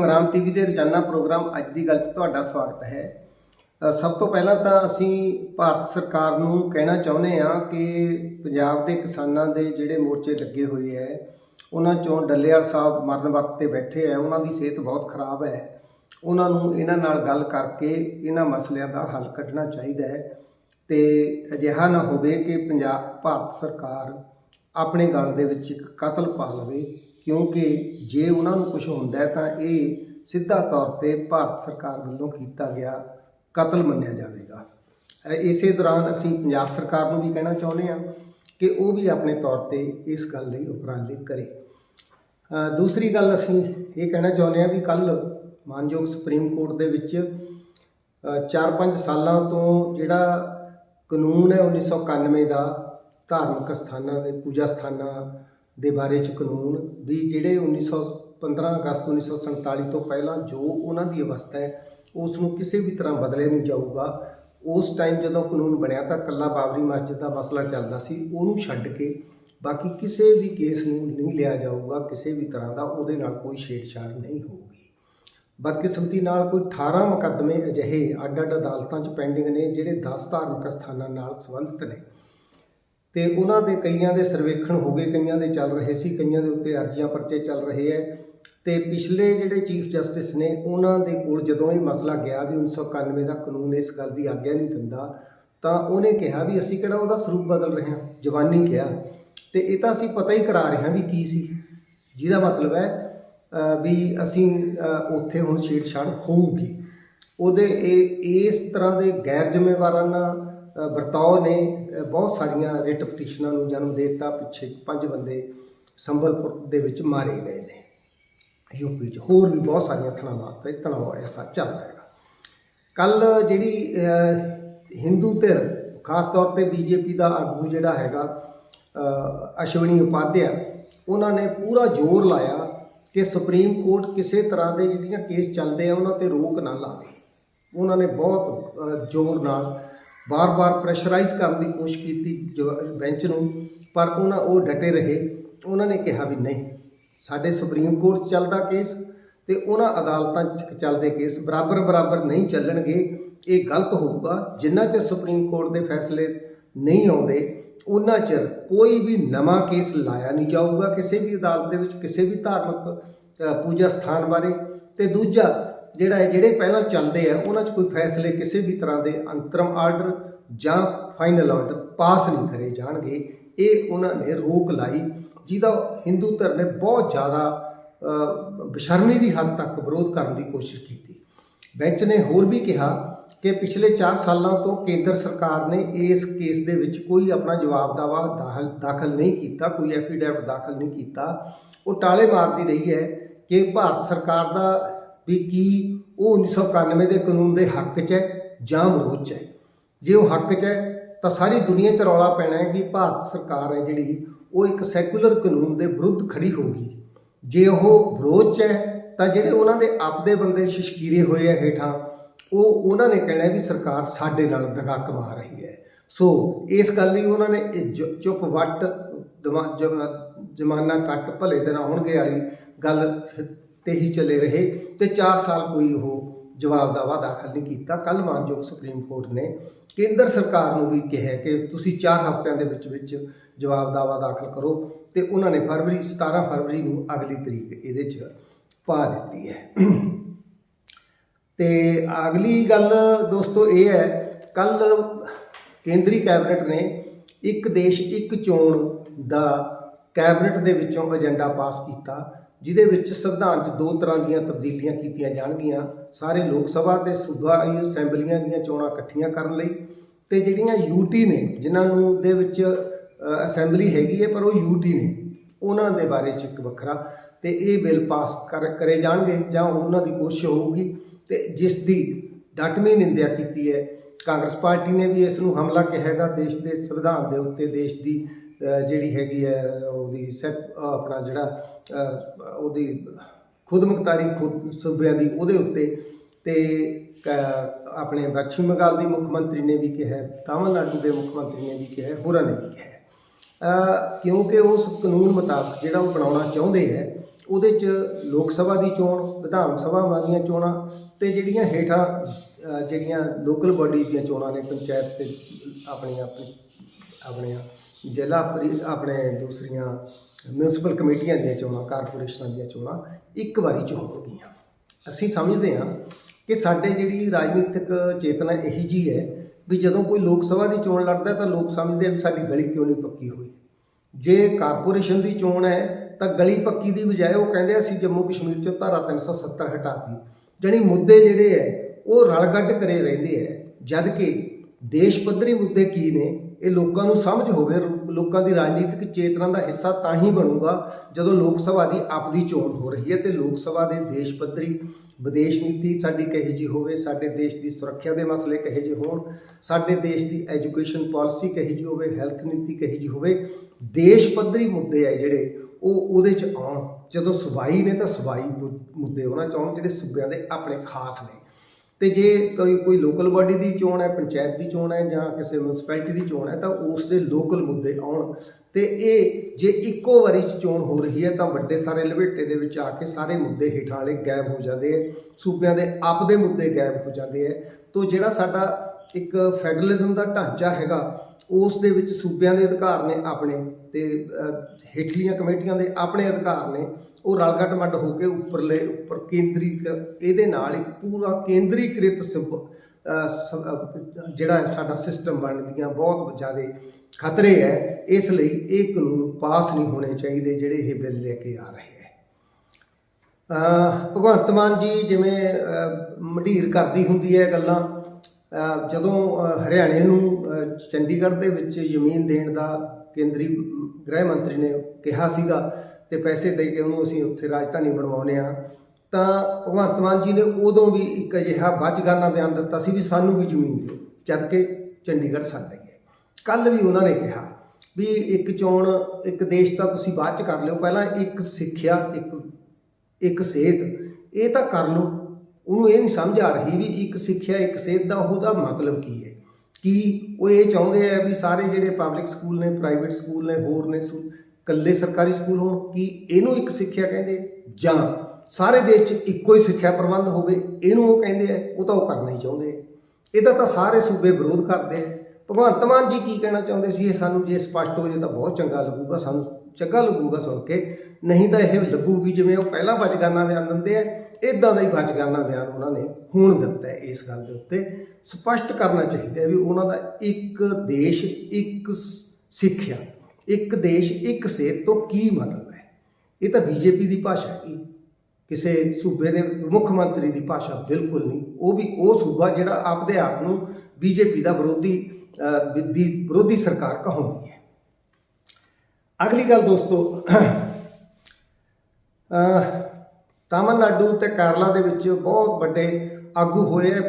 ਸੰਗਰਾਮ ਟੀਵੀ ਦੇ ਰੋਜ਼ਾਨਾ ਪ੍ਰੋਗਰਾਮ ਅੱਜ ਦੀ ਗੱਲ 'ਚ ਤੁਹਾਡਾ ਸਵਾਗਤ ਹੈ। ਸਭ ਤੋਂ ਪਹਿਲਾਂ ਤਾਂ ਅਸੀਂ ਭਾਰਤ ਸਰਕਾਰ ਨੂੰ ਕਹਿਣਾ ਚਾਹੁੰਦੇ ਹਾਂ ਕਿ ਪੰਜਾਬ ਦੇ ਕਿਸਾਨਾਂ ਦੇ ਜਿਹੜੇ ਮੋਰਚੇ ਲੱਗੇ ਹੋਏ ਹੈ, ਉਹਨਾਂ ਚੋਂ ਡੱਲੇਵਾਲ ਸਾਹਿਬ ਮਰਨ ਵਰਤ ਤੇ ਬੈਠੇ ਹੈ, ਉਹਨਾਂ ਦੀ ਸਿਹਤ ਬਹੁਤ ਖਰਾਬ ਹੈ। ਉਹਨਾਂ ਨੂੰ ਇਹਨਾਂ ਨਾਲ ਗੱਲ ਕਰਕੇ ਇਹਨਾਂ ਮਸਲਿਆਂ ਦਾ ਹੱਲ ਕੱਢਣਾ ਚਾਹੀਦਾ ਹੈ ਤੇ ਅਜਿਹਾ ਨਾ ਹੋਵੇ ਕਿ ਪੰਜਾਬ, ਭਾਰਤ ਸਰਕਾਰ ਆਪਣੇ ਗੱਲ ਦੇ ਵਿੱਚ ਇੱਕ ਕਤਲ ਪਾ ਲਵੇ। ਕਿਉਂਕਿ ਜੇ ਉਹਨਾਂ ਨੂੰ ਕੁਝ ਹੁੰਦਾ ਤਾਂ ਇਹ ਸਿੱਧਾ ਤੌਰ ਤੇ ਭਾਰਤ ਸਰਕਾਰ ਵੱਲੋਂ ਕੀਤਾ ਗਿਆ ਕਤਲ ਮੰਨਿਆ ਜਾਵੇਗਾ। ਇਸੇ ਦੌਰਾਨ ਅਸੀਂ ਪੰਜਾਬ ਸਰਕਾਰ ਨੂੰ ਵੀ ਕਹਿਣਾ ਚਾਹੁੰਦੇ ਹਾਂ ਕਿ ਉਹ ਵੀ ਆਪਣੇ ਤੌਰ ਤੇ ਇਸ ਗੱਲ ਲਈ ਉਪਰਾਲੇ ਕਰੇ। ਦੂਸਰੀ ਗੱਲ ਅਸੀਂ ਇਹ ਕਹਿਣਾ ਚਾਹੁੰਦੇ ਹਾਂ ਵੀ ਕੱਲ ਮਾਨਯੋਗ ਸੁਪਰੀਮ ਕੋਰਟ ਦੇ ਵਿੱਚ 4-5 ਸਾਲਾਂ ਤੋਂ ਜਿਹੜਾ ਕਾਨੂੰਨ ਹੈ 1991 ਦਾ ਧਾਰਮਿਕ ਸਥਾਨਾਂ ਦੇ ਪੂਜਾ ਸਥਾਨਾਂ ਦੇ ਬਾਰੇ ਚ ਕਾਨੂੰਨ ਵੀ ਜਿਹੜੇ 1915 ਅਗਸਤ 1947 ਤੋਂ ਪਹਿਲਾਂ ਜੋ ਉਹਨਾਂ ਦੀ ਅਵਸਥਾ ਹੈ ਉਸ ਨੂੰ ਕਿਸੇ ਵੀ ਤਰ੍ਹਾਂ ਬਦਲਿਆ ਨਹੀਂ ਜਾਊਗਾ। ਉਸ ਟਾਈਮ ਜਦੋਂ ਕਾਨੂੰਨ ਬਣਿਆ ਤਾਂ ਕੱਲਾ ਬਾਬਰੀ ਮਸਜਿਦ ਦਾ ਮਸਲਾ ਚੱਲਦਾ ਸੀ, ਉਹਨੂੰ ਛੱਡ ਕੇ ਬਾਕੀ ਕਿਸੇ ਵੀ ਕੇਸ ਨੂੰ ਨਹੀਂ ਲਿਆ ਜਾਊਗਾ, ਕਿਸੇ ਵੀ ਤਰ੍ਹਾਂ ਦਾ, ਉਹਦੇ ਨਾਲ ਕੋਈ ਛੇੜਛਾੜ ਨਹੀਂ ਹੋਊਗੀ। ਬਦਕਿਸਮਤੀ ਨਾਲ ਕੋਈ 18 ਮੁਕੱਦਮੇ ਅਜਿਹੇ ਅੱਡ-ਅੱਡ ਅਦਾਲਤਾਂ 'ਚ ਪੈਂਡਿੰਗ ਨੇ, ਜਿਹੜੇ 10 ਧਾਰਮਿਕ ਸਥਾਨਾਂ ਨਾਲ ਸੰਬੰਧਿਤ ਨੇ। ਤੇ ਉਹਨਾਂ ਦੇ ਕਈਆਂ ਦੇ ਸਰਵੇਖਣ ਹੋ ਗਏ ਕਈਆਂ ਦੇ ਚੱਲ ਰਹੇ ਸੀ ਕਈਆਂ ਦੇ ਉੱਤੇ ਅਰਜ਼ੀਆਂ ਪਰਚੇ ਚੱਲ ਰਹੇ ਹੈ ਤੇ ਪਿਛਲੇ ਜਿਹੜੇ ਚੀਫ ਜਸਟਿਸ ਨੇ ਉਹਨਾਂ ਦੇ ਕੋਲ ਜਦੋਂ ਇਹ ਮਸਲਾ ਗਿਆ ਵੀ 1991 ਦਾ ਕਾਨੂੰਨ ਇਸ ਗੱਲ ਦੀ ਆਗਿਆ ਨਹੀਂ ਦਿੰਦਾ ਤਾਂ ਉਹਨੇ ਕਿਹਾ ਵੀ ਅਸੀਂ ਕਿਹੜਾ ਉਹਦਾ ਸਰੂਪ ਬਦਲ ਰਹੇ ਹਾਂ ਜਵਾਨੀ ਕਿਹਾ। ਤੇ ਇਹ ਤਾਂ ਅਸੀਂ ਪਤਾ ਹੀ ਕਰਾ ਰਹੇ ਹਾਂ ਵੀ ਕੀ ਸੀ। ਜਿਹਦਾ ਮਤਲਬ ਹੈ ਵੀ ਅਸੀਂ ਉੱਥੇ ਹੁਣ ਛੇੜਛਾੜ ਹੋਊਗੀ। ਉਹਦੇ ਇਹ ਇਸ ਤਰ੍ਹਾਂ ਦੇ ਗੈਰ ਜ਼ਿੰਮੇਵਾਰਾਨਾ ਅ, ਵਰਤਾਓ ਨੇ ਬਹੁਤ ਸਾਰੀਆਂ ਰਿਟ ਪਟੀਸ਼ਨਾਂ ਨੂੰ ਜਨਮ ਦੇ ਦਿੱਤਾ, ਪਿੱਛੇ ਪੰਜ ਬੰਦੇ ਸੰਬਲਪੁਰ ਦੇ ਵਿੱਚ ਮਾਰੇ ਗਏ ਨੇ। ਯੂਪੀ 'ਚ ਹੋਰ ਵੀ ਬਹੁਤ ਸਾਰੀਆਂ ਥਾਵਾਂ ਤੇ ਤਣਾਅ ਐਸਾ ਚੱਲ ਰਿਹਾ ਹੈਗਾ। ਕੱਲ ਜਿਹੜੀ ਹਿੰਦੂ ਧਿਰ, ਖਾਸ ਤੌਰ ਤੇ ਬੀਜੇਪੀ ਦਾ ਆਗੂ ਜਿਹੜਾ ਹੈਗਾ ਅਸ਼ਵਨੀ ਉਪਾਧਿਆ, ਉਹਨਾਂ ਨੇ ਪੂਰਾ ਜ਼ੋਰ ਲਾਇਆ ਕਿ ਸੁਪਰੀਮ ਕੋਰਟ ਕਿਸੇ ਤਰ੍ਹਾਂ ਦੇ ਜਿਹੜੀਆਂ ਕੇਸ ਚੱਲਦੇ ਆ, ਉਹਨਾਂ ਤੇ ਰੋਕ ਨਾ ਲਾਵੇ। ਉਹਨਾਂ ਨੇ ਬਹੁਤ ਜ਼ੋਰ ਨਾਲ ਬਾਰ-ਬਾਰ ਪ੍ਰੈਸ਼ਰਾਈਜ਼ ਕਰਨ ਦੀ ਕੋਸ਼ਿਸ਼ ਕੀਤੀ ਜੋ ਬੈਂਚ ਨੂੰ, ਪਰ ਉਹਨਾਂ ਉਹ ਡਟੇ ਰਹੇ। ਉਹਨਾਂ ਨੇ ਕਿਹਾ ਵੀ ਨਹੀਂ, ਸਾਡੇ ਸੁਪਰੀਮ ਕੋਰਟ 'ਚ ਚੱਲਦਾ ਕੇਸ ਤੇ ਉਹਨਾਂ ਅਦਾਲਤਾਂ 'ਚ ਚੱਲਦੇ ਕੇਸ ਬਰਾਬਰ ਬਰਾਬਰ ਨਹੀਂ ਚੱਲਣਗੇ। ਇਹ ਗਲਤ ਹੋਊਗਾ। ਜਿੰਨਾ ਚਿਰ ਸੁਪਰੀਮ ਕੋਰਟ ਦੇ ਫੈਸਲੇ ਨਹੀਂ ਆਉਂਦੇ, ਉਹਨਾਂ ਚਿਰ ਕੋਈ ਵੀ ਨਵਾਂ ਕੇਸ ਲਾਇਆ ਨਹੀਂ ਜਾਊਗਾ। ਕਿਸੇ ਵੀ ਅਦਾਲਤ ਦੇ ਵਿੱਚ ਕਿਸੇ ਵੀ ਧਾਰਮਿਕ ਪੂਜਾ ਸਥਾਨ ਬਾਰੇ। ਤੇ ਦੂਜਾ ਜਿਹੜਾ ਹੈ ਜਿਹੜੇ ਪਹਿਲਾਂ ਚੱਲਦੇ ਆ, ਉਹਨਾਂ 'ਚ ਕੋਈ ਫੈਸਲੇ ਕਿਸੇ ਵੀ ਤਰ੍ਹਾਂ ਦੇ ਅੰਤਰਮ ਆਰਡਰ ਜਾਂ ਫਾਈਨਲ ਆਰਡਰ ਪਾਸ ਨਹੀਂ ਕਰੇ ਜਾਣਗੇ। ਇਹ ਉਹਨਾਂ ਨੇ ਰੋਕ ਲਾਈ, ਜਿਹਦਾ ਹਿੰਦੂ ਧਰਮ ਨੇ ਬਹੁਤ ਜ਼ਿਆਦਾ ਬਸ਼ਰਮੀ ਦੀ ਹੱਦ ਤੱਕ ਵਿਰੋਧ ਕਰਨ ਦੀ ਕੋਸ਼ਿਸ਼ ਕੀਤੀ। ਬੈਂਚ ਨੇ ਹੋਰ ਵੀ ਕਿਹਾ ਕਿ ਪਿਛਲੇ 4 ਸਾਲਾਂ ਤੋਂ ਕੇਂਦਰ ਸਰਕਾਰ ਨੇ ਇਸ ਕੇਸ ਦੇ ਵਿੱਚ ਕੋਈ ਆਪਣਾ ਜਵਾਬ ਦਾਵਾ ਦਾਖਲ ਦਾਖਲ ਨਹੀਂ ਕੀਤਾ, ਕੋਈ ਐਫੀਡੈਵਿਟ ਦਾਖਲ ਨਹੀਂ ਕੀਤਾ। ਉਹ ਟਾਲੇ ਮਾਰਦੀ ਰਹੀ ਹੈ ਕਿ ਭਾਰਤ ਸਰਕਾਰ ਦਾ ਵੀ ਕੀ ਉਹ 1991 ਦੇ ਕਾਨੂੰਨ ਦੇ ਹੱਕ 'ਚ ਹੈ ਜਾਂ ਵਿਰੋਧ 'ਚ ਹੈ? ਜੇ ਉਹ ਹੱਕ 'ਚ ਹੈ, ਤਾਂ ਸਾਰੀ ਦੁਨੀਆ 'ਚ ਰੌਲਾ ਪੈਣਾ ਹੈ ਕਿ ਭਾਰਤ ਸਰਕਾਰ ਹੈ ਜਿਹੜੀ, ਉਹ ਇੱਕ ਸੈਕੂਲਰ ਕਾਨੂੰਨ ਦੇ ਵਿਰੁੱਧ ਖੜੀ ਹੋਗੀ ਜੇ ਉਹ ਵਿਰੋਧ 'ਚ ਹੈ, ਤਾਂ ਜਿਹੜੇ ਉਹਨਾਂ ਦੇ ਆਪਦੇ ਬੰਦੇ ਸ਼ਸ਼ਕੀਰੇ ਹੋਏ ਆ ਹੇਠਾਂ, ਉਹ ਉਹਨਾਂ ਨੇ ਕਹਿਣਾ ਵੀ ਸਰਕਾਰ ਸਾਡੇ ਨਾਲ ਦਗਾ ਕਮਾ ਰਹੀ ਹੈ। ਸੋ ਇਸ ਗੱਲ ਲਈ ਉਹਨਾਂ ਨੇ ਇਹ ਚ- ਚੁੱਪ ਵੱਟ ਦਮਾ- ਜਮ- ਜ਼ਮਾਨਾ ਕੱਟ ਭਲੇ ਦਿਨ ਹੋਣਗੇ ਵਾਲੀ ਗੱਲ ਤੇ ਹੀ ਚੱਲੇ ਰਹੇ ਤੇ 4 ਸਾਲ ਕੋਈ ਉਹ ਜਵਾਬ ਦਾਵਾ ਦਾਖਲ ਨਹੀਂ ਕੀਤਾ। ਕੱਲ ਮਾਨਯੋਗ ਸੁਪਰੀਮ ਕੋਰਟ ਨੇ ਕੇਂਦਰ ਸਰਕਾਰ ਨੂੰ ਵੀ ਕਿਹਾ ਕਿ ਤੁਸੀਂ 4 ਹਫ਼ਤਿਆਂ ਦੇ ਵਿੱਚ ਵਿੱਚ ਜਵਾਬ ਦਾਵਾ ਦਾਖਲ ਕਰੋ ਤੇ ਉਹਨਾਂ ਨੇ ਫਰਵਰੀ 17 ਫਰਵਰੀ ਨੂੰ ਅਗਲੀ ਤਰੀਕ ਇਹਦੇ 'ਚ ਪਾ ਦਿੱਤੀ ਹੈ। ਤੇ ਅਗਲੀ ਗੱਲ ਦੋਸਤੋ ਇਹ ਹੈ ਕੱਲ ਕੇਂਦਰੀ ਕੈਬਨਿਟ ਨੇ ਇੱਕ ਦੇਸ਼ ਇੱਕ ਚੋਣ ਦਾ ਕੈਬਨਿਟ ਦੇ ਵਿੱਚੋਂ ਏਜੰਡਾ ਪਾਸ ਕੀਤਾ। ਜਿਹਦੇ ਵਿੱਚ ਸੰਵਿਧਾਨ 'ਚ ਦੋ ਤਰ੍ਹਾਂ ਦੀਆਂ ਤਬਦੀਲੀਆਂ ਕੀਤੀਆਂ ਜਾਣਗੀਆਂ। ਸਾਰੇ ਲੋਕ ਸਭਾ ਤੇ ਸੂਬਾਈ ਅਸੈਂਬਲੀਆਂ ਦੀਆਂ ਚੋਣਾਂ ਇਕੱਠੀਆਂ ਕਰਨ ਲਈ ਤੇ ਜਿਹੜੀਆਂ ਯੂਟੀ ਨੇ, ਜਿਨ੍ਹਾਂ ਨੂੰ ਦੇ ਵਿੱਚ ਅਸੈਂਬਲੀ ਹੈਗੀ ਹੈ, ਪਰ ਉਹ ਯੂਟੀ ਨੇ, ਉਹਨਾਂ ਦੇ ਬਾਰੇ ਚ ਇੱਕ ਵੱਖਰਾ ਤੇ ਇਹ ਬਿੱਲ ਪਾਸ ਕਰ, ਕਰੇ ਜਾਣਗੇ ਜਾਂ ਉਹਨਾਂ ਦੀ ਕੋਸ਼ਿਸ਼ ਹੋਊਗੀ ਤੇ ਜਿਸ ਦੀ ਡਟਵੀਂ ਨਿੰਦਿਆ ਕੀਤੀ ਹੈ। ਕਾਂਗਰਸ ਪਾਰਟੀ ਨੇ ਵੀ ਇਸ ਨੂੰ ਹਮਲਾ ਕਿਹਾ ਹੈਗਾ, ਦੇਸ਼ ਦੇ ਸੰਵਿਧਾਨ ਦੇ ਉੱਤੇ ਦੇਸ਼ ਦੀ ਜਿਹੜੀ ਹੈਗੀ ਹੈ ਉਹਦੀ ਸੈਕ ਆਪਣਾ ਜਿਹੜਾ ਅ, ਉਹਦੀ ਖੁਦਮੁਖਤਾਰੀ ਖੁਦ ਸੂਬਿਆਂ ਦੀ ਉਹਦੇ ਉੱਤੇ ਤੇ ਕ- ਆਪਣੇ ਪੱਛਮੀ ਬੰਗਾਲ ਦੀ ਮੁੱਖ ਮੰਤਰੀ ਨੇ ਵੀ ਕਿਹਾ ਤਾਮਿਲਨਾਡੂ ਦੇ ਮੁੱਖ ਮੰਤਰੀ ਨੇ ਵੀ ਕਿਹਾ ਹੋਰਾਂ ਨੇ ਵੀ ਕਿਹਾ। ਕਿਉਂਕਿ ਉਸ ਕਾਨੂੰਨ ਮੁਤਾਬਕ ਜਿਹੜਾ ਉਹ ਬਣਾਉਣਾ ਚਾਹੁੰਦੇ ਹੈ ਉਹਦੇ 'ਚ ਲੋਕ ਸਭਾ ਦੀ ਚੋਣ ਵਿਧਾਨ ਸਭਾਵਾਂ ਦੀਆਂ ਚੋਣਾਂ ਤੇ ਜਿਹੜੀਆਂ ਹੇਠਾਂ ਜਿਹੜੀਆਂ ਲੋਕਲ ਬਾਡੀ ਦੀਆਂ ਚੋਣਾਂ ਨੇ ਪੰਚਾਇਤ ਤੇ ਆਪਣੀਆਂ ਆਪਣੀਆਂ ਜ਼ਿਲ੍ਹਾ ਪਰੀ, ਆਪਣੇ ਦੂਸਰੀਆਂ ਮਿਊਨਿਸਪਲ ਕਮੇਟੀਆਂ ਦੀਆਂ ਚੋਣਾਂ, ਕਾਰਪੋਰੇਸ਼ਨਾਂ ਦੀਆਂ ਚੋਣਾਂ ਇੱਕ ਵਾਰੀ ਚ ਹੋਣਗੀਆਂ। ਅਸੀਂ ਸਮਝਦੇ ਹਾਂ ਕਿ ਸਾਡੇ ਜਿਹੜੀ ਰਾਜਨੀਤਿਕ ਚੇਤਨਾ ਇਹੀ ਜੀ ਹੈ ਵੀ ਜਦੋਂ ਕੋਈ ਲੋਕ ਸਭਾ ਦੀ ਚੋਣ ਲੜਦਾ ਤਾਂ ਲੋਕ ਸਮਝਦੇ ਆ ਵੀ ਸਾਡੀ ਗਲੀ ਕਿਉਂ ਨਹੀਂ ਪੱਕੀ ਹੋਈ। ਜੇ ਕਾਰਪੋਰੇਸ਼ਨ ਦੀ ਚੋਣ ਹੈ ਤਾਂ ਗਲੀ ਪੱਕੀ ਦੀ ਬਜਾਏ ਉਹ ਕਹਿੰਦੇ ਅਸੀਂ ਜੰਮੂ ਕਸ਼ਮੀਰ ਚੋਂ ਧਾਰਾ 370 ਹਟਾਤੀ ਜਾਣੀ ਮੁੱਦੇ ਜਿਹੜੇ ਹੈ, ਉਹ ਰਲਗੱਡ ਕਰੇ ਰਹਿੰਦੇ ਹੈ। ਜਦ ਕਿ ਦੇਸ਼ ਪੱਧਰੀ ਮੁੱਦੇ ਕੀ ਨੇ? ਇਹ ਲੋਕਾਂ ਨੂੰ ਸਮਝ ਹੋਵੇ, ਲੋਕਾਂ ਦੀ ਰਾਜਨੀਤਿਕ ਚੇਤਨਾ ਦਾ ਹਿੱਸਾ ਤਾਂ ਹੀ ਬਣੂਗਾ ਜਦੋਂ ਲੋਕ ਸਭਾ ਦੀ ਆਪਦੀ ਚੋਣ ਹੋ ਰਹੀ ਹੈ ਤੇ ਲੋਕ ਸਭਾ ਦੇ ਦੇਸ਼ ਪੱਧਰੀ ਵਿਦੇਸ਼ ਨੀਤੀ ਸਾਡੀ ਕਹੇ ਜੀ ਹੋਵੇ, ਸਾਡੇ ਦੇਸ਼ ਦੀ ਸੁਰੱਖਿਆ ਦੇ ਮਸਲੇ ਕਹੇ ਜੀ ਹੋਣ, ਸਾਡੇ ਦੇਸ਼ ਦੀ ਐਜੂਕੇਸ਼ਨ ਪਾਲਿਸੀ ਕਹੇ ਜੀ ਹੋਵੇ, ਹੈਲਥ ਨੀਤੀ ਕਹੇ ਜੀ ਹੋਵੇ, ਦੇਸ਼ ਪੱਧਰੀ ਮੁੱਦੇ ਆ ਜਿਹੜੇ ਉਹ ਉਹਦੇ ਚ ਆਉਣ। ਜਦੋਂ ਸੁਬਾਈ ਨੇ ਤਾਂ ਸੁਬਾਈ ਮੁ- ਮੁੱਦੇ ਉਹਨਾਂ ਚ ਆਉਣ ਜਿਹੜੇ ਸੂਬਿਆਂ ਦੇ ਆਪਣੇ ਖਾਸ ਨੇ। ਤੇ ਜੇ ਕੋਈ ਕੋਈ ਲੋਕਲ ਬਾਡੀ ਦੀ ਚੋਣ ਹੈ, ਪੰਚਾਇਤ ਦੀ ਚੋਣ ਹੈ ਜਾਂ ਕਿਸੇ ਮਿਊਨਿਸਪੈਲਿਟੀ ਦੀ ਚੋਣ ਹੈ, ਤਾਂ ਉਸ ਦੇ ਲੋਕਲ ਮੁੱਦੇ ਆਉਣ। ਤੇ ਇਹ ਜੇ ਇੱਕੋ ਵਾਰੀ 'ਚ ਚੋਣ ਹੋ ਰਹੀ ਹੈ, ਤਾਂ ਵੱਡੇ ਸਾਰੇ ਲਵੇਟੇ ਦੇ ਵਿੱਚ ਆ ਕੇ ਸਾਰੇ ਮੁੱਦੇ ਹੇਠਾਂ ਵਾਲੇ ਗਾਇਬ ਹੋ ਜਾਂਦੇ ਹੈ। ਸੂਬਿਆਂ ਦੇ ਆਪਦੇ ਮੁੱਦੇ ਗਾਇਬ ਹੋ ਜਾਂਦੇ ਹੈ। ਤੋਂ ਜਿਹੜਾ ਸਾਡਾ ਇੱਕ ਫੈਡਰਲਿਜ਼ਮ ਦਾ ਢਾਂਚਾ ਹੈਗਾ, ਉਸ ਦੇ ਵਿੱਚ ਸੂਬਿਆਂ ਦੇ ਅਧਿਕਾਰ ਨੇ ਆਪਣੇ ਤੇ ਹੇਠਲੀਆਂ ਕਮੇਟੀਆਂ ਦੇ ਆਪਣੇ ਅਧਿਕਾਰ ਨੇ ਉਹ ਰਲਗੱਟ ਮੱਡ ਹੋ ਕੇ ਉੱਪਰਲੇ ਉੱਪਰ ਕੇਂਦਰੀ ਇਹਦੇ ਨਾਲ ਇੱਕ ਪੂਰਾ ਕੇਂਦਰੀਕ੍ਰਿਤ ਸਿੰਬ- ਜਿਹੜਾ ਸਾਡਾ ਸਿਸਟਮ ਬਣਦੀਆਂ ਬਹੁਤ ਜ਼ਿਆਦਾ ਖਤਰੇ ਹੈ। ਇਸ ਲਈ ਇਹ ਕਾਨੂੰਨ ਪਾਸ ਨਹੀਂ ਹੋਣੇ ਚਾਹੀਦੇ ਜਿਹੜੇ ਇਹ ਬਿੱਲ ਲੈ ਕੇ ਆ ਰਹੇ ਹੈ। ਭਗਵੰਤ ਮਾਨ ਜੀ ਜਿਵੇਂ ਅਹ, ਕਰਦੀ ਹੁੰਦੀ ਹੈ ਗੱਲਾਂ ਜਦੋਂ ਹਰਿਆਣੇ ਨੂੰ ਚੰਡੀਗੜ੍ਹ ਦੇ ਵਿੱਚ ਜ਼ਮੀਨ ਦੇਣ ਦਾ ਕੇਂਦਰੀ ਗ੍ਰਹਿ ਮੰਤਰੀ ਨੇ ਕਿਹਾ ਸੀਗਾ ਤੇ ਪੈਸੇ ਦੇ ਕੇ ਉਹਨੂੰ ਅਸੀਂ ਉੱਥੇ ਰਾਜਧਾਨੀ ਬਣਵਾਉਂਦੇ ਆ ਤਾਂ ਭਗਵੰਤ ਮਾਨ ਜੀ ਨੇ ਉਦੋਂ ਵੀ ਇੱਕ ਅਜਿਹਾ ਬਚਗਾਨਾ ਬਿਆਨ ਦਿੱਤਾ ਸੀ ਵੀ ਸਾਨੂੰ ਵੀ ਜ਼ਮੀਨ ਦਿਓ, ਜਦ ਕਿ ਚੰਡੀਗੜ੍ਹ ਸਾਡਾ ਹੀ ਹੈ। ਕੱਲ ਵੀ ਉਹਨਾਂ ਨੇ ਕਿਹਾ ਵੀ ਇੱਕ ਚੋਣ, ਇੱਕ ਦੇਸ਼ ਤਾਂ ਤੁਸੀਂ ਬਾਅਦ ਚ ਕਰ ਲਿਓ, ਪਹਿਲਾਂ ਇੱਕ ਸਿੱਖਿਆ, ਇੱਕ ਇੱਕ ਸਿਹਤ, ਇਹ ਤਾਂ ਕਰ ਲਓ। ਉਹਨੂੰ ਇਹ ਨਹੀਂ ਸਮਝ ਆ ਰਹੀ ਵੀ ਇੱਕ ਸਿੱਖਿਆ, ਇੱਕ ਸਿਹਤ ਦਾ ਉਹਦਾ ਮਤਲਬ ਕੀ ਹੈ? ਕਿ ਉਹ ਇਹ ਚਾਹੁੰਦੇ ਆ ਵੀ ਸਾਰੇ ਜਿਹੜੇ ਪਬਲਿਕ ਸਕੂਲ ਨੇ ਪ੍ਰਾਈਵੇਟ ਸਕੂਲ ਨੇ, ਹੋਰ ਨੇ ਇਕੱਲੇ ਸਰਕਾਰੀ ਸਕੂਲ ਹੋਣ, ਕੀ ਇਹਨੂੰ ਇੱਕ ਸਿੱਖਿਆ ਕਹਿੰਦੇ? ਜਾਂ ਸਾਰੇ ਦੇਸ਼ 'ਚ ਇੱਕੋ ਹੀ ਸਿੱਖਿਆ ਪ੍ਰਬੰਧ ਹੋਵੇ, ਇਹਨੂੰ ਉਹ ਕਹਿੰਦੇ ਆ, ਉਹ ਤਾਂ ਉਹ ਕਰਨਾ ਹੀ ਚਾਹੁੰਦੇ ਆ। ਇਹਦਾ ਤਾਂ ਸਾਰੇ ਸੂਬੇ ਵਿਰੋਧ ਕਰਦੇ ਆ। ਭਗਵੰਤ ਮਾਨ ਜੀ ਕੀ ਕਹਿਣਾ ਚਾਹੁੰਦੇ ਸੀ? ਇਹ ਸਾਨੂੰ ਜੇ ਸਪਸ਼ਟ ਹੋ ਜੇ ਤਾਂ ਬਹੁਤ ਚੰਗਾ ਲੱਗੂਗਾ, ਸਾਨੂੰ ਚੰਗਾ ਲੱਗੂਗਾ ਸੁਣ ਕੇ। ਨਹੀਂ ਤਾਂ ਇਹ ਲੱਗੂਗੀ ਜਿਵੇਂ ਉਹ ਪਹਿਲਾਂ ਬਚਗਾਨਾ ਬਿਆਨ ਦਿੰਦੇ ਆ ਇਦਾਂ ਦਾ ਹੀ ਬਚਗਾਨਾ ਬਿਆਨ ਉਹਨਾਂ ਨੇ ਹੁਣ ਦਿੱਤਾ ਇਸ ਗੱਲ ਦੇ ਉੱਤੇ। ਸਪਸ਼ਟ ਕਰਨਾ ਚਾਹੀਦਾ ਵੀ ਉਹਨਾਂ ਦਾ ਇੱਕ ਦੇਸ਼, ਇੱਕ ਸਿੱਖਿਆ। ਇੱਕ ਦੇਸ਼ ਇੱਕ ਸਿਹਤ ਤੋਂ ਕੀ ਮਤਲਬ ਹੈ? ਇਹ ਤਾਂ ਬੀਜੇਪੀ ਦੀ ਭਾਸ਼ਾ ਹੈ ਕਿਸੇ ਸੂਬੇ ਦੇ ਮੁੱਖ ਮੰਤਰੀ ਦੀ ਭਾਸ਼ਾ ਬਿਲਕੁਲ ਨਹੀਂ। ਉਹ ਵੀ ਉਹ ਸੂਬਾ ਜਿਹੜਾ ਆਪਦੇ ਆਪ ਨੂੰ ਬੀਜੇਪੀ ਦਾ ਵਿਰੋਧੀ ਅਹ, ਦੀ ਵਿਰੋਧੀ ਸਰਕਾਰ ਕਹਾਉਂਦੀ ਹੈ। ਅਗਲੀ ਗੱਲ ਦੋਸਤੋ ਤਾਮਿਲਨਾਡੂ ਤੇ ਕੇਰਲਾ ਦੇ ਵਿੱਚ ਬਹੁਤ ਵੱਡੇ ਆਗੂ ਹੋਏ ਹੈ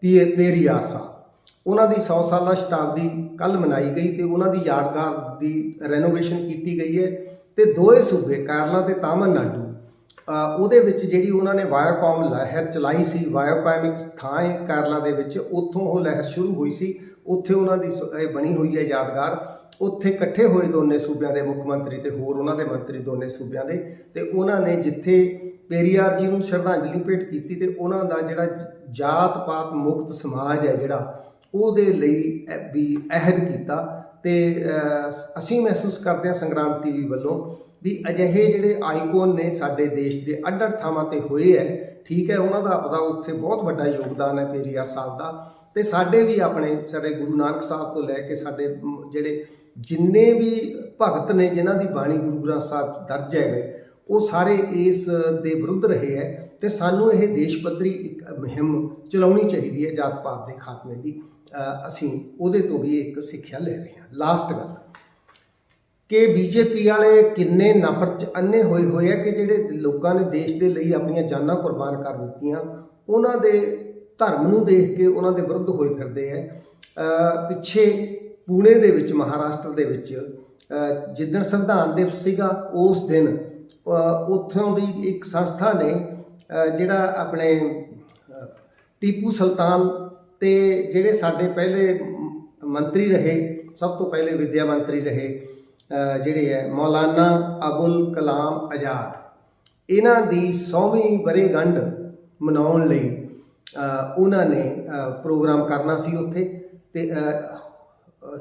ਪੀ- ਪੇਰੀਆਰ ਸਾਹਿਬ। ਉਹਨਾਂ ਦੀ 100 ਸਾਲਾ ਸ਼ਤਾਬਦੀ ਕੱਲ ਮਨਾਈ ਗਈ ਤੇ ਉਹਨਾਂ ਦੀ ਯਾਦਗਾਰ ਦੀ ਰੈਨੋਵੇਸ਼ਨ ਕੀਤੀ ਗਈ ਹੈ ਤੇ ਦੋਏ ਸੂਬੇ, ਕੇਰਲਾ ਤੇ ਤਾਮਿਲਨਾਡੂ ਉਹਦੇ ਵਿੱਚ ਜਿਹੜੀ ਉਹਨਾਂ ਨੇ ਵਾਇਓਕਾਮ ਲਹਿਰ ਚਲਾਈ ਸੀ ਵਾਇਓਕਾਮ ਇੱਕ ਥਾਂ ਹੈ ਕੇਰਲਾ ਦੇ ਵਿੱਚ, ਉੱਥੋਂ ਉਹ ਲਹਿਰ ਸ਼ੁਰੂ ਹੋਈ ਸੀ, ਉੱਥੇ ਉਹਨਾਂ ਦੀ ਸ- ਇਹ ਬਣੀ ਹੋਈ ਹੈ ਯਾਦਗਾਰ। ਉੱਥੇ ਇਕੱਠੇ ਹੋਏ ਦੋਨੇ ਸੂਬਿਆਂ ਦੇ ਮੁੱਖ ਮੰਤਰੀ ਤੇ ਹੋਰ ਉਹਨਾਂ ਦੇ ਮੰਤਰੀ ਦੋਨੇ ਸੂਬਿਆਂ ਦੇ, ਤੇ ਉਹਨਾਂ ਨੇ ਜਿੱਥੇ ਪੇਰੀਆਰ ਜੀ ਨੂੰ ਸ਼ਰਧਾਂਜਲੀ ਭੇਟ ਕੀਤੀ ਤੇ ਉਹਨਾਂ ਦਾ ਜਿਹੜਾ ਜਾਤ ਪਾਤ ਮੁਕਤ ਸਮਾਜ ਹੈ ਜਿਹੜਾ ਉਹਦੇ ਲਈ ਵੀ ਅਹਿਦ ਕੀਤਾ ਤੇ ਅਸੀਂ ਮਹਿਸੂਸ ਕਰਦੇ ਹਾਂ ਸੰਗਰਾਮ ਟੀਵੀ ਵੱਲੋਂ ਵੀ ਅਜਿਹੇ ਜਿਹੜੇ ਆਈਕਨ ਨੇ ਸਾਡੇ ਦੇਸ਼ ਦੇ ਅੱਡ ਅੱਡ ਥਾਵਾਂ ਤੇ ਹੋਏ ਹੈ ਠੀਕ ਹੈ ਉਹਨਾਂ ਦਾ ਆਪਦਾ ਉੱਥੇ ਬਹੁਤ ਵੱਡਾ ਯੋਗਦਾਨ ਹੈ ਪੇਰੀਆਰ ਸਾਹਿਬ ਦਾ। ਤੇ ਸਾਡੇ ਵੀ ਆਪਣੇ ਸਾਡੇ ਗੁਰੂ ਨਾਨਕ ਸਾਹਿਬ ਤੋਂ ਲੈ ਕੇ ਸਾਡੇ ਜਿਹੜੇ ਜਿੰਨੇ ਵੀ ਭਗਤ ਨੇ ਜਿਨ੍ਹਾਂ ਦੀ ਬਾਣੀ ਗੁਰੂ ਗ੍ਰੰਥ ਸਾਹਿਬ 'ਚ ਦਰਜ ਹੈ ਉਹ ਸਾਰੇ ਇਸ ਦੇ ਵਿਰੁੱਧ ਰਹੇ ਹੈ ਤੇ ਸਾਨੂੰ ਇਹ ਦੇਸ਼ ਪੱਧਰੀ ਇੱਕ ਮੁਹਿੰਮ ਚਲਾਉਣੀ ਚਾਹੀਦੀ ਹੈ ਜਾਤ ਪਾਤ ਦੇ ਖਾਤਮੇ ਦੀ। ਅਸੀਂ ਉਹਦੇ ਤੋਂ ਵੀ ਇੱਕ ਸਿੱਖਿਆ ਲੈ ਰਹੇ ਹਾਂ। ਲਾਸਟ ਗੱਲ। ਕਿ ਬੀਜੇਪੀ ਵਾਲੇ ਕਿੰਨੇ ਨਫ਼ਰਤ ਚ ਅੰਨੇ ਹੋਏ ਹੋਏ ਆ ਕਿ ਜਿਹੜੇ ਲੋਕਾਂ ਨੇ ਦੇਸ਼ ਦੇ ਲਈ ਆਪਣੀਆਂ ਜਾਨਾਂ ਕੁਰਬਾਨ ਕਰ ਦਿੱਤੀਆਂ ਉਹਨਾਂ ਦੇ ਧਰਮ ਨੂੰ ਦੇਖ ਕੇ ਉਹਨਾਂ ਦੇ ਵਿਰੁੱਧ ਹੋਏ ਫਿਰਦੇ ਆ। ਪਿੱਛੇ ਪੂਣੇ ਦੇ ਵਿੱਚ ਮਹਾਰਾਸ਼ਟਰ ਦੇ ਵਿੱਚ ਅ, ਜਿੱਦਣ ਸੰਵਿਧਾਨ ਦਿਵਸ ਸੀਗਾ ਉਸ ਦਿਨ ਉੱਥੋਂ ਦੀ ਇੱਕ ਸੰਸਥਾ ਨੇ ਜਿਹੜਾ ਆਪਣੇ ਟੀਪੂ ਸੁਲਤਾਨ ਤੇ ਜਿਹੜੇ ਸਾਡੇ ਪਹਿਲੇ ਮੰਤਰੀ ਰਹੇ, ਸਭ ਤੋਂ ਪਹਿਲੇ ਵਿਦਿਆ ਮੰਤਰੀ ਰਹੇ ਜਿਹੜੇ ਹੈ, ਮੌਲਾਨਾ ਅਬੁਲ ਕਲਾਮ ਆਜ਼ਾਦ। ਇਹਨਾਂ ਦੀ 100ਵੀਂ ਵਰ੍ਹੇਗੰਢ ਮਨਾਉਣ ਲਈ ਉਹਨਾਂ ਨੇ ਪ੍ਰੋਗਰਾਮ ਕਰਨਾ ਸੀ ਉੱਥੇ ਤੇ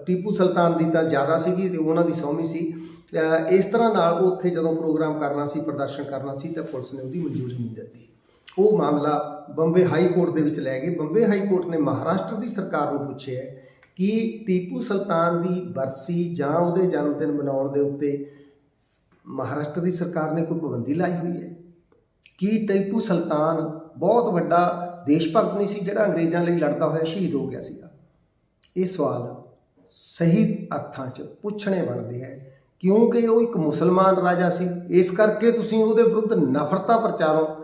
ਟੀਪੂ ਸੁਲਤਾਨ ਦੀ ਤਾਂ ਜ਼ਿਆਦਾ ਸੀਗੀ ਤੇ ਉਹਨਾਂ ਦੀ 100ਵੀਂ ਸੀ। ਇਸ ਤਰ੍ਹਾਂ ਨਾਲ ਉੱਥੇ ਜਦੋਂ ਪ੍ਰੋਗਰਾਮ ਕਰਨਾ ਸੀ, ਪ੍ਰਦਰਸ਼ਨ ਕਰਨਾ ਸੀ, ਤਾਂ ਪੁਲਿਸ ਨੇ ਉਹਦੀ ਮਨਜ਼ੂਰੀ ਨਹੀਂ ਦਿੱਤੀ। ਉਹ ਮਾਮਲਾ ਬੰਬੇ ਹਾਈ ਕੋਰਟ ਦੇ ਵਿੱਚ ਲੈ ਗਏ। ਬੰਬੇ ਹਾਈ ਕੋਰਟ ਨੇ ਮਹਾਰਾਸ਼ਟਰ ਦੀ ਸਰਕਾਰ ਨੂੰ ਪੁੱਛਿਆ ਕਿ ਟੀਪੂ ਸੁਲਤਾਨ ਦੀ ਬਰਸੀ ਜਾਂ ਉਹਦੇ ਜਨਮ ਦਿਨ ਮਨਾਉਣ ਦੇ ਉੱਤੇ ਮਹਾਰਾਸ਼ਟਰ ਦੀ ਸਰਕਾਰ ਨੇ ਕੋਈ ਪਾਬੰਦੀ ਲਾਈ ਹੋਈ ਹੈ? ਕੀ ਟੀਪੂ ਸੁਲਤਾਨ ਬਹੁਤ ਵੱਡਾ ਦੇਸ਼ ਭਗਤ ਨਹੀਂ ਸੀ ਜਿਹੜਾ ਅੰਗਰੇਜ਼ਾਂ ਲਈ ਲੜਦਾ ਹੋਇਆ, ਸ਼ਹੀਦ ਹੋ ਗਿਆ ਸੀਗਾ? ਇਹ ਸਵਾਲ ਸਹੀ ਅਰਥਾਂ 'ਚ ਪੁੱਛਣੇ ਬਣਦੇ ਹੈ। ਕਿਉਂਕਿ ਉਹ ਇੱਕ ਮੁਸਲਮਾਨ ਰਾਜਾ ਸੀ। ਇਸ ਕਰਕੇ ਤੁਸੀਂ ਉਹਦੇ ਵਿਰੁੱਧ ਨਫ਼ਰਤਾਂ ਪ੍ਰਚਾਰੋ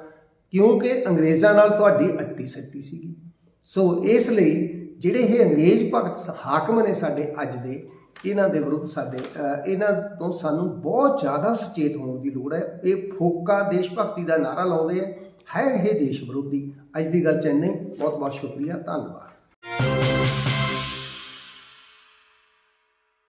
ਕਿਉਂਕਿ ਅੰਗਰੇਜ਼ਾਂ ਨਾਲ ਤੁਹਾਡੀ ਅੱਟੀ ਸੱਟੀ ਸੀਗੀ। ਸੋ ਇਸ ਲਈ ਜਿਹੜੇ ਇਹ ਅੰਗਰੇਜ਼ ਭਗਤ ਹਾਕਮ ਨੇ ਸਾਡੇ ਅੱਜ ਦੇ, ਇਹਨਾਂ ਦੇ ਵਿਰੁੱਧ ਸਾਡੇ ਇਹਨਾਂ ਤੋਂ ਸਾਨੂੰ ਬਹੁਤ ਜ਼ਿਆਦਾ ਸੁਚੇਤ ਹੋਣ ਦੀ ਲੋੜ ਹੈ। ਇਹ ਫੋਕਾ ਦੇਸ਼ ਭਗਤੀ ਦਾ ਨਾਰਾ ਲਾਉਂਦੇ ਆ। ਹੈ ਇਹ ਦੇਸ਼ ਵਿਰੋਧੀ। ਅੱਜ ਦੀ ਗੱਲ ਚ ਇੰਨਾ ਬਹੁਤ ਬਹੁਤ ਸ਼ੁਕਰੀਆ। ਧੰਨਵਾਦ।